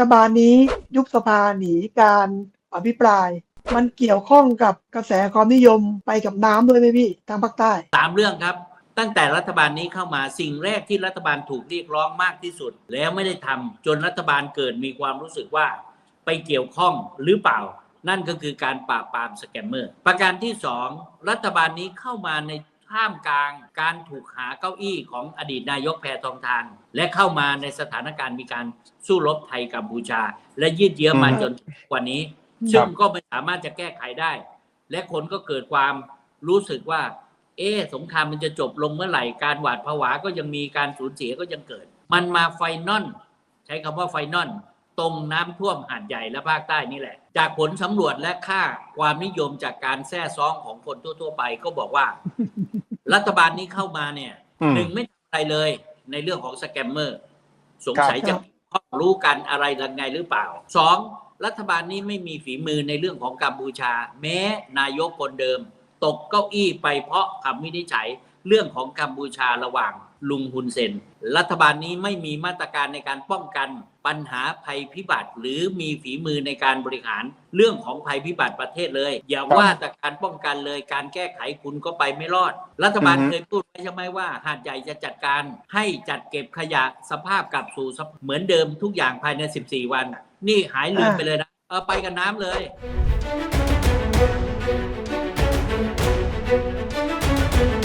ฐบาลนี้ยุบสภาหนีการอภิปราย มันเกี่ยวข้องกับกระแสความนิยมไปกับน้ำด้วยไหมพี่ ทางภาคใต้สามเรื่องครับ ตั้งแต่รัฐบาลนี้เข้ามาสิ่งแรกที่รัฐบาลถูกเรียกร้องมากที่สุด แล้วไม่ได้ทำจนรัฐบาลเกิดมีความรู้สึกว่า ไปเกี่ยวข้องหรือเปล่า นั่นก็คือการปราบปรามสแกมเมอร์ ประการที่สองรัฐบาลนี้เข้ามาใน ท่ามกลางการถูกหาเก้าอี้ของอดีตนายกแพทองทาน และเข้ามาในสถานการณ์มีการสู้รบไทยกัมพูชา และยืดเยื้อมาอืมจนถึงวันนี้ครับซึ่งก็ไม่สามารถจะแก้ไขได้ และคนก็เกิดความรู้สึกว่า เอ๊ะสงครามมันจะจบลงเมื่อไหร่การหวาดผวาก็ยังมีการสูญเสียก็ยังเกิด มันมาไฟนอลใช้คำว่าไฟนอลตรงน้ำท่วมหาดใหญ่และภาคใต้นี่แหละ จากผลสำรวจและค่าความนิยมจากการแซ่ซ้องของคนทั่ว ๆ ไปก็บอกว่า รัฐบาลนี้เข้ามาเนี่ยอืมหนึ่งไม่ทำอะไรเลย ในเรื่องของสแกมเมอร์ สงสัยครัจะบข้องรู้กันอะไรยังไงหรือเปล่าสองรัฐบาลนี้ไม่มีฝีมือในเรื่องของกัมพูชา แม้นายกคนเดิม ตกเก้าอี้ไปเพราะคำวินิจฉัยเรื่องของกัมพูชาระหว่าง ลุงฮุนเซน รัฐบาลนี้ไม่มีมาตรการในการป้องกันปัญหาภัยพิบัติ หรือมีฝีมือในการบริหารเรื่องของภัยพิบัติประเทศเลย อย่าว่าแต่การป้องกันเลยการแก้ไขคุณก็ไปไม่รอด รัฐบาลอือฮึเคยพูดไว้ใช่ไหมว่า หาดใหญ่จะจัดการให้จัดเก็บขยะสภาพกลับสู่สภเหมือนเดิมทุกอย่างภายใน 14 วัน นี่หายลืมไปเลยนะเออไปกับน้ำเลย